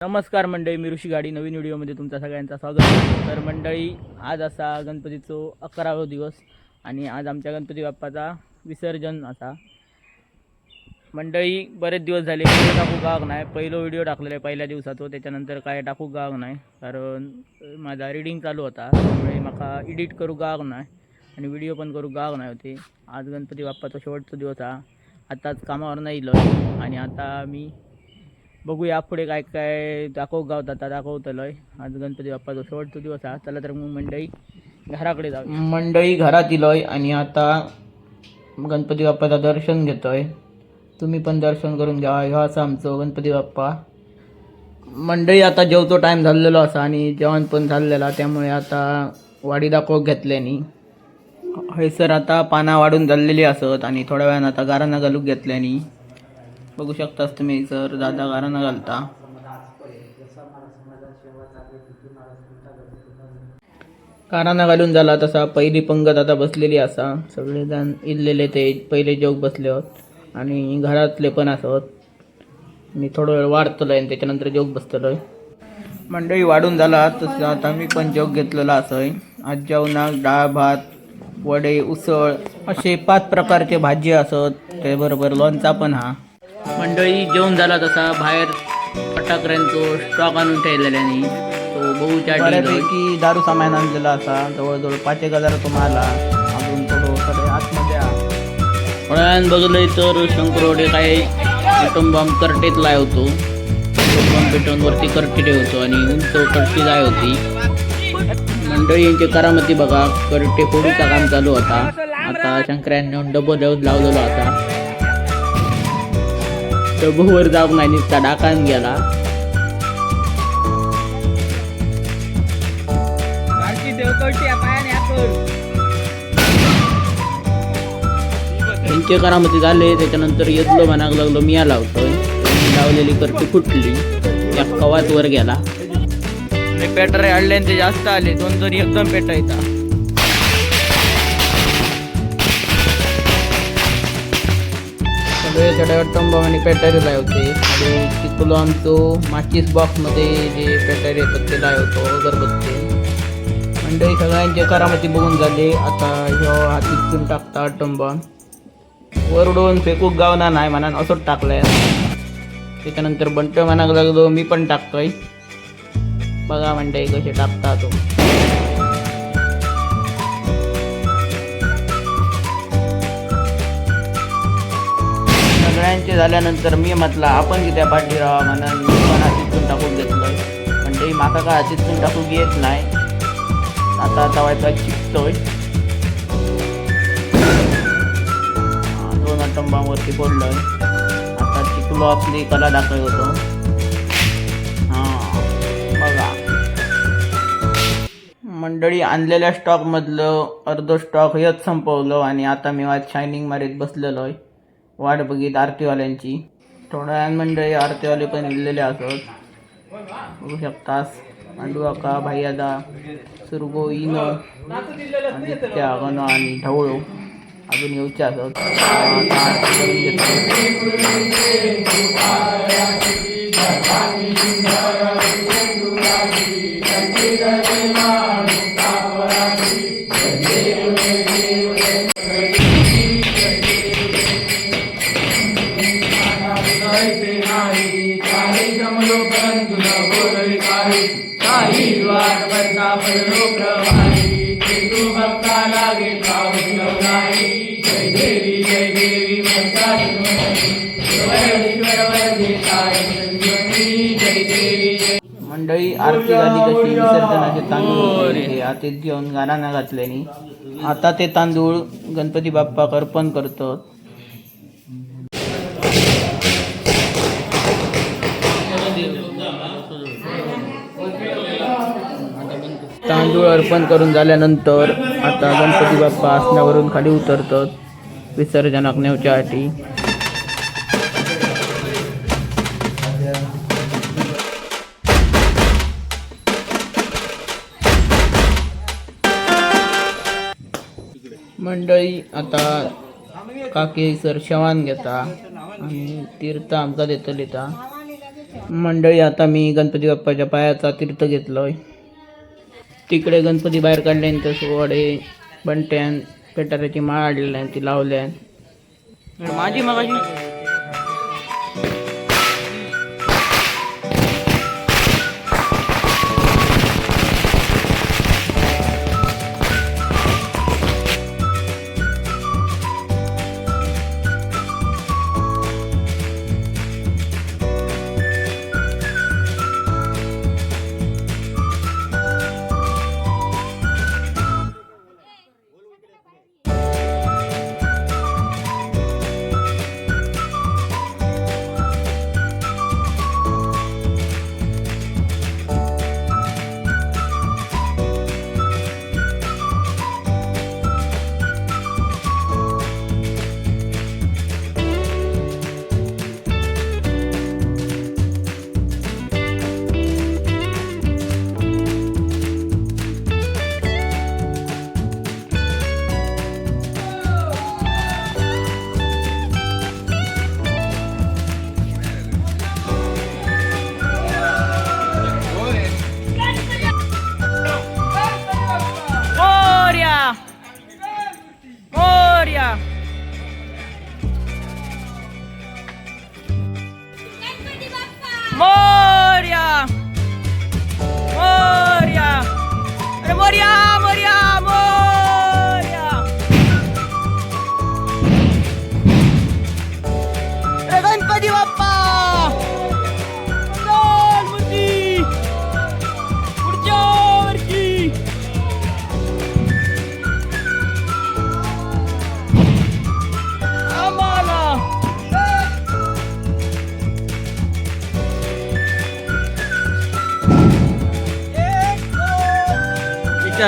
नमस्कार मंडळी मी ऋषी गाडी. नवीन व्हिडिओमध्ये तुमचा सगळ्यांचा स्वागत तर मंडळी आज असा गणपतीचो अकरावा दिवस आणि आज आमच्या गणपती बाप्पाचा विसर्जन असा. मंडळी बरेच दिवस झाले व्हिडिओ टाकू गाग नाही? पहिलो व्हिडिओ टाकलेला आहे पहिल्या दिवसाचो त्याच्यानंतर काय टाकू गाग नाही? कारण माझा रिडिंग चालू होता. त्यामुळे मला एडिट करू गाग नाही? आणि व्हिडिओ पण करू गाग नाही होते. आज गणपती बाप्पाचा शेवटचा दिवस हा. आताच कामावर नाही आणि आता मी बघूया पुढे काय काय दाखव गावात आता आहे आज गणपती बाप्पाचा शेवटचा दिवस हा चला तर मग मंडळी घराकडे जाऊ मंडळी घरात इलोय आणि आता गणपती बाप्पाचं दर्शन घेतोय. तुम्ही पण दर्शन करून घ्या. ह्यो असा आमचं गणपती बाप्पा. मंडळी आता जेवतो टाईम झालेलो असा आणि जेवण पण झालेला त्यामुळे आता वाडी दाखव घेतल्यानी हयसर आता पानां वाढून झालेली असत आणि थोड्या वेळानं आता गारांना घालूक घेतल्यानी बघू शकतास तुम्ही सर दादा गारांना घालता. गारांना घालून झाला तसा पहिली पंगत आता बसलेली असा. सगळेजण इल्लेले ते पहिले जोग बसले होत आणि घरातले पण असत मी थोडा वेळ वाढतलो आणि त्याच्यानंतर जोग बसतलोय मंडळी वाढून झाला तसं आता मी पण जोग घेतलेला असोय. आज जेवणाक डाळ भात वडे उसळ असे पाच प्रकारचे भाजी असत. त्याबरोबर लोणचा पण हा. मंडळी जेवण झाला तसा बाहेर फटाकड्यांचो स्टॉक आणून ठेवलेल्यानी तो बहुच्या बऱ्यापैकी दारू सामान आणलेला असा जवळजवळ पाच एक हजार तो माला अजून थोडं थोडे आतमध्ये वेळानं बघलंय तर शंकरवडे काय ॲटम बॉम्ब करटेत लाय होतो. बॉम्ब पेटवून वरती करटी ठेवतो आणि उंच करटी जाय होती. मंडळी यांची करामती बघा. करटे फोडीचा काम चालू होता. आता शंकरांनी डबो देऊन लावलेलो होता. डबोवर जाऊन नाही नुसता डाकान गेला त्यांचे करामती झाले त्याच्यानंतर येतलो म्हणाक लागलो मिया त्यांनी लावलेली करटी फुटली. त्या कवात वर गेला. पेटर आणले ते जास्त आले. दोन दोन एकदम पेटायचा. सगळे सगळ्या पॅटरी लाय होते. लावते आणि तिथून आमचो माचीस बॉक्समध्ये जे पॅटरी येतात ते लावतो अगरबत्ती. मंडळी सगळ्यांचे करामती बघून झाले. आता ह्यो तिथून टाकता टंबा वरडून फेकूक गावना नाही म्हणा असंच टाकलंय. त्याच्यानंतर बंट म्हणाक लागलो मी पण टाकतोय. बघा म्हणते कसे टाकता तो. सगळ्यांचे झाल्यानंतर मी म्हटलं आपण किती पाठी राहा म्हणून मी पण हातीतून टाकून घेतलं म्हणजे माका काय हातीतून टाकूक येत नाही. आता आता व्हायचा शिकतोय दोन अटंबावरती पडलोय. आता चिकलो आपली कला दाखवत होतो. बघा. मंडळी आणलेल्या स्टॉकमधलं अर्ध स्टॉक हेच संपवलं आणि आता मी आज शायनिंग मारीत बसलेलो आहे वाट बघीत आरतीवाल्यांची थोड्या मंडळी आरतीवाले पण इलेले असत. बघू शकतास. पांडू आका भाईयादा सुरगो इनो आदित्य गण आणि ढवळो. अजून येऊचे असत. मंडळी आरती झाली कशी? विसर्जनाचे तांदूळ हे आतीत घेऊन गाणं घातल्यानी आता ते तांदूळ गणपती बाप्पाक अर्पण करतात. तांदूळ अर्पण करून झाल्यानंतर आता गणपती बाप्पा आसनावरून खाली उतरतात. विसर्जनाक नेवच्यासाठी मंडळी आता काकी सर शेवान घेता आणि तीर्थ आमचा देतली ता मंडळी आता मी गणपती बाप्पाच्या पायाचा तीर्थ घेतलोय. तिकडे गणपती बाहेर काढल्यानंतर सोवाडे बंट्यान पेटाऱ्याची माळ आणलेल्या ती लावल्या माझी मगाशी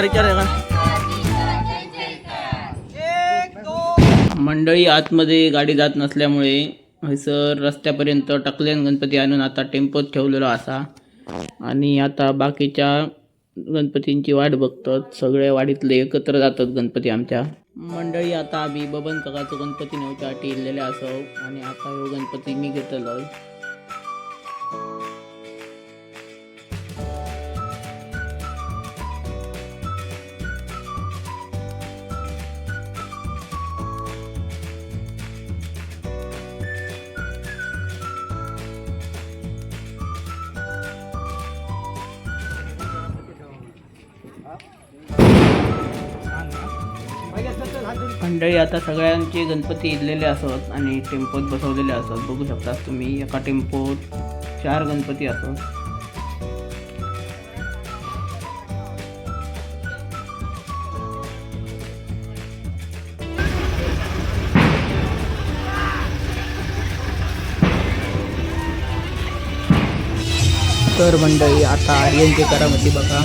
विचार विचार मंडळी आतमध्ये गाडी जात नसल्यामुळे हयसर रस्त्यापर्यंत टाकल्यान गणपती आणून आता टेम्पोत ठेवलेलो असा. आणि आता बाकीच्या गणपतींची वाट बघतात. सगळे वाडीतले एकत्र जातात गणपती आमच्या. मंडळी आता आम्ही बबन काकाचो गणपती नेवच्यासाठी इल्लेले असो. आणि आता ह्यो गणपती मी घेतलो मंडळी आता सगळ्यांचे गणपती इजलेले असत आणि टेम्पोत बसवलेले असत. बघू शकता तुम्ही एका टेम्पोत चार गणपती असत. तर मंडळी आता आर्यनचे करामती बघा.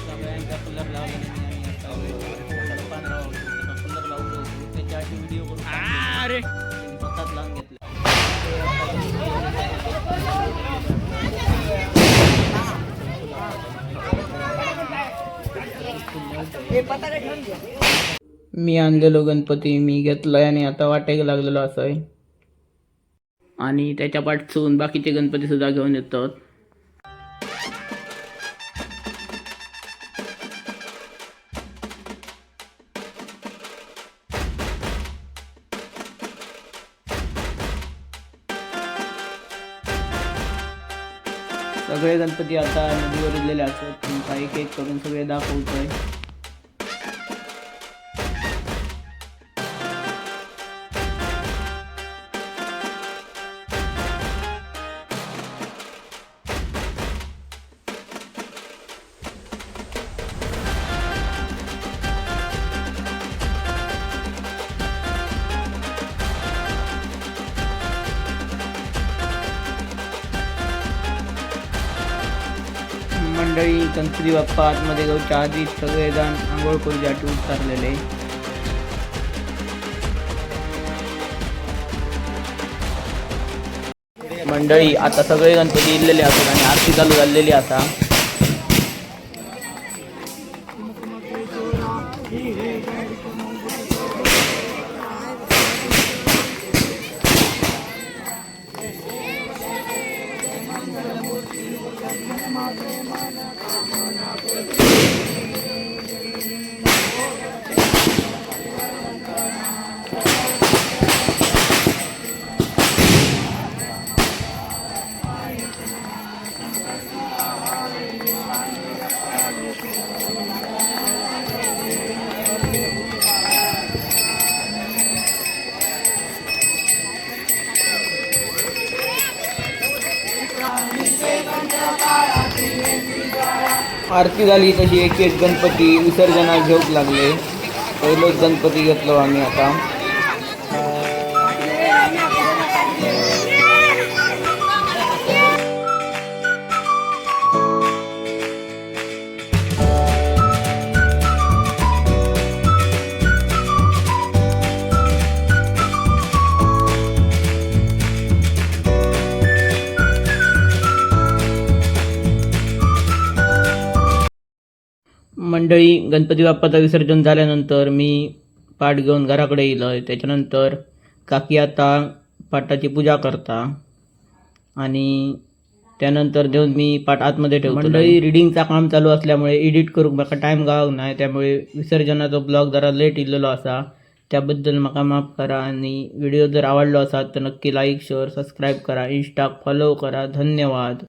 सगळ्यांचा कलर लावला नाही आणि आता सरपण राव, त्याचा कलर लावतो त्याच्या आधी व्हिडिओ करून अरे! स्वतःच लावून घेतलं मी आणलेलो गणपती मी घेतलाय आणि आता वाटेक लागलेलो असं आणि त्याच्या पाठसून बाकीचे गणपती सुद्धा घेऊन येतात. सगळे गणपती आता नदीवर उरलेले असतात. तुमचा एक एक करून सगळे दाखवतोय. तंत्री गणपती बाप्पा आतमध्ये जाऊच्या आधी सगळेजण आंघोळ करूसाठी उतरलेले मंडळी आता सगळे गणपती इल्लेले असतात आणि आरती चालू झालेली असा आरती झाली तशी एक एक गणपती विसर्जना घेऊक लागले. पहिलोच गणपती घेतलो आम्ही आता. मंडळी गणपती बाप्पाचं विसर्जन झाल्यानंतर मी पाठ घेऊन घराकडे येलो त्याच्यानंतर काकी आता पाटाची पूजा करता आणि त्यानंतर देऊन मी पाठ आतमध्ये ठेवतो. मंडळी रिडिंगचा काम चालू असल्यामुळे एडिट करूक म्हाका टाइम गावक नाही. त्यामुळे विसर्जनाचो ब्लॉग जरा लेट इल्लेलो असा. त्याबद्दल म्हाका माफ करा आणि व्हिडिओ जर आवडलो असाल तर नक्की लाईक शेअर सबस्क्राईब करा. इंस्टा फॉलो करा. धन्यवाद.